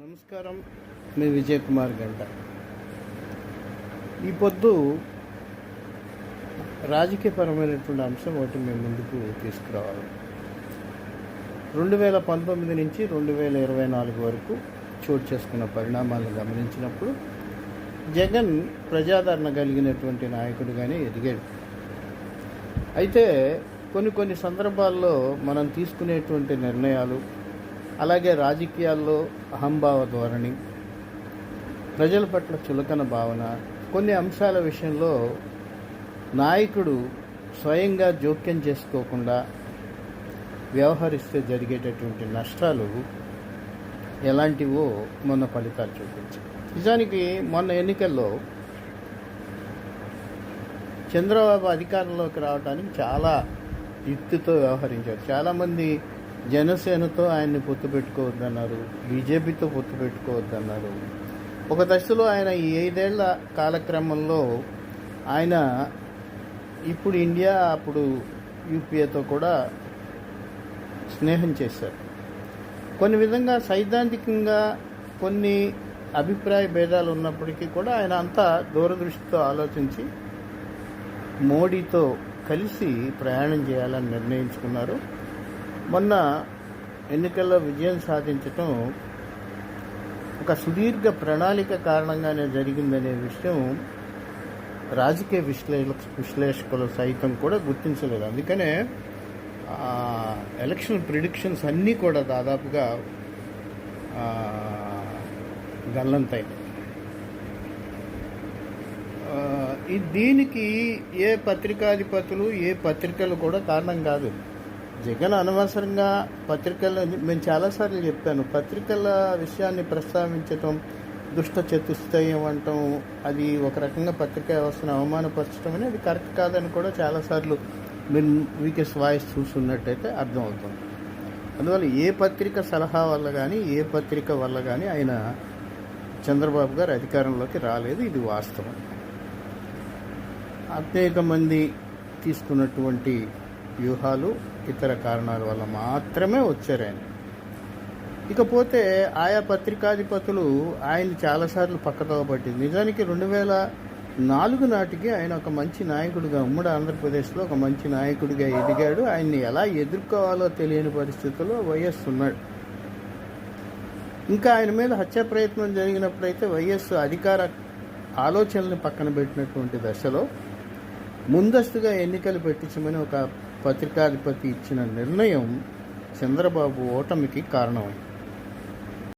నమస్కారం. మీ విజయ్ కుమార్ గంట. ఈ పొద్దు రాజకీయపరమైనటువంటి అంశం ఒకటి మేము ముందుకు తీసుకురావాలి. రెండు వేల పంతొమ్మిది నుంచి రెండు వేల ఇరవై నాలుగు వరకు చోటు చేసుకున్న పరిణామాలను గమనించినప్పుడు జగన్ ప్రజాదరణ కలిగినటువంటి నాయకుడిగానే ఎదిగాడు. అయితే కొన్ని కొన్ని సందర్భాల్లో మనం తీసుకునేటువంటి నిర్ణయాలు అలాగే రాజకీయాల్లో అహంభావ ధోరణి ప్రజల పట్ల చులకన భావన కొన్ని అంశాల విషయంలో నాయకుడు స్వయంగా జోక్యం చేసుకోకుండా వ్యవహరిస్తే జరిగేటటువంటి నష్టాలు ఎలాంటివో మొన్న ఫలితాలు చూపించాయి. నిజానికి మొన్న ఎన్నికల్లో చంద్రబాబు అధికారంలోకి రావడానికి చాలా యుక్తితో వ్యవహరించారు. చాలామంది జనసేనతో ఆయన్ని పొత్తు పెట్టుకోవద్దన్నారు బీజేపీతో పొత్తు పెట్టుకోవద్దన్నారు. ఒక దశలో ఆయన ఈ ఐదేళ్ళ కాలక్రమంలో ఆయన ఇప్పుడు ఇండియా అప్పుడు యూపీఏతో కూడా స్నేహం చేశారు. కొన్ని విధంగా సైద్ధాంతికంగా కొన్ని అభిప్రాయ భేదాలు ఉన్నప్పటికీ కూడా ఆయన అంతా దూరదృష్టితో ఆలోచించి మోడీతో కలిసి ప్రయాణం చేయాలని నిర్ణయించుకున్నారు. మొన్న ఎన్నికల్లో విజయం సాధించటం ఒక సుదీర్ఘ ప్రణాళిక కారణంగానే జరిగిందనే విషయం రాజకీయ విశ్లేష విశ్లేషకులు సైతం కూడా గుర్తించలేదు. అందుకనే ఎలక్షన్ ప్రిడిక్షన్స్ అన్నీ కూడా దాదాపుగా గల్లంతాయి దీనికి ఏ పత్రికాధిపతులు ఏ పత్రికలు కూడా కారణం కాదు. జగన్ అనవసరంగా పత్రికల మేము చాలాసార్లు చెప్పాను పత్రికల విషయాన్ని ప్రస్తావించటం దుష్ట చతుష్టయం అంటాం అది ఒక రకంగా పత్రికా వ్యవస్థను అవమానపరచడం అనేది కరెక్ట్ కాదని కూడా చాలాసార్లు మీరు వీకెస్ వాయిస్ చూస్తున్నట్టయితే అర్థమవుతుంది. అందువల్ల ఏ పత్రిక సలహా వల్ల కానీ ఏ పత్రిక వల్ల కానీ ఆయన చంద్రబాబు గారు అధికారంలోకి రాలేదు ఇది వాస్తవం. అనేక మంది తీసుకున్నటువంటి వ్యూహాలు ఇతర కారణాల వల్ల మాత్రమే వచ్చారని ఇకపోతే ఆయా పత్రికాధిపతులు ఆయన చాలాసార్లు పక్కతో పట్టింది నిజానికి రెండు వేల నాలుగు నాటికి ఆయన ఒక మంచి నాయకుడిగా ఉమ్మడి ఆంధ్రప్రదేశ్లో ఒక మంచి నాయకుడిగా ఎదిగాడు. ఆయన్ని ఎలా ఎదుర్కోవాలో తెలియని పరిస్థితుల్లో వైఎస్ ఉన్నాడు. ఇంకా ఆయన మీద హత్య ప్రయత్నం జరిగినప్పుడైతే వైఎస్ అధికార ఆలోచనల్ని పక్కన పెట్టినటువంటి దశలో ముందస్తుగా ఎన్నికలు పెట్టించమని ఒక పత్రికాధిపతి ఇచ్చిన నిర్ణయం చంద్రబాబు ఓటమికి కారణమైంది.